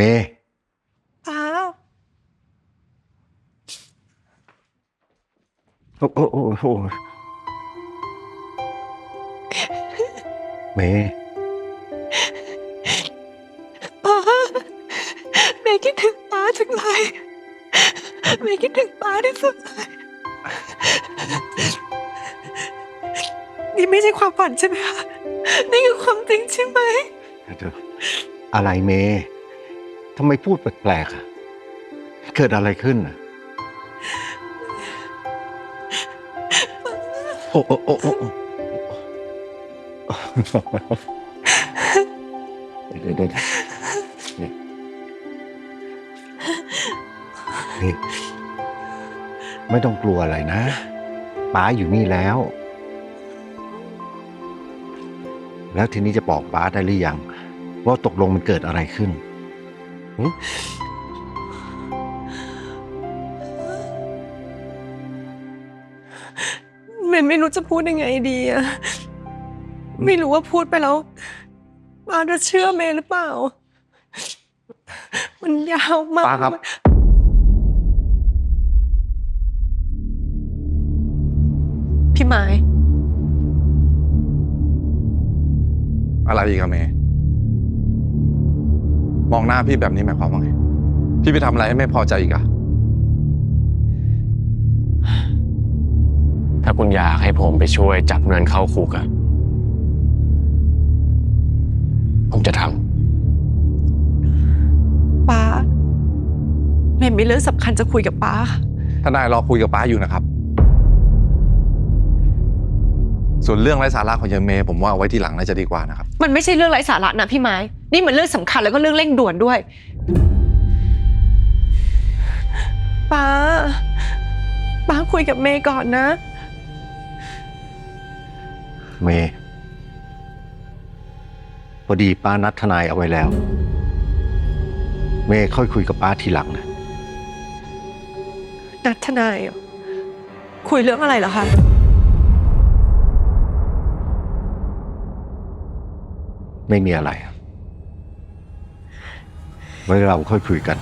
เมย์ป้าโอ้โอ้โอ้โอ้เมย์ป้าเมย์คิดถึงป้าจังเลยเมย์คิดถึงป้าที่สุดเลยนี่ไม่ใช่ความฝันใช่ไหมคะนี่คือความจริงใช่ไหมเดี๋ยวอะไรเมย์ ทำไมพูดแปลกๆอะเกิดอะไรขึ้นอะโอ้โอ้โอ้โอ้โอ้เดี๋ยวเดี๋ยวเดี๋ยวนี่นี่ไม่ต้องกลัวอะไรนะป้าอยู่นี่แล้ว แล้วทีนี้จะบอกป้าได้หรือยัง ว่าตกลงมันเกิดอะไรขึ้นหึ เมย์ไม่รู้จะพูดยังไงดีอะไม่รู้ว่าพูดไปแล้วป้าจะเชื่อเมย์หรือเปล่า มันยาวมากป้าครับ พี่ไม้อะไรอีกอะเมย์ มองหน้าพี่แบบนี้หมายความว่าไง พี่ไปทำอะไรให้ไม่พอใจอีกอะถ้าคุณอยากให้ผมไปช่วยจับเงินเข้าคุกอะผมจะทป้าเมย์มีเรื่องสำคัญจะคุยกับป้าค่ะทนายรอคุยกับป้าอยู่นะครับ ส่วนเรื่องไร้สาระของยังเมย์ผมว่าเอาไว้ทีหลังน่าจะดีกว่านะครับ มันไม่ใช่เรื่องไร้สาระนะพี่ไม้ นี่มันเรื่องสำคัญแล้วก็เรื่องเร่งด่วนด้วย ป้า ป้าคุยกับเมย์ก่อนนะ เมย์พอดีป้านัดทนายเอาไว้แล้ว เมย์ค่อยคุยกับป้าทีหลังนะนัดทนายเหรอคุยเรื่องอะไรเหรอคะ ไม่มีอะไร ไว้เราค่อยคุยกัน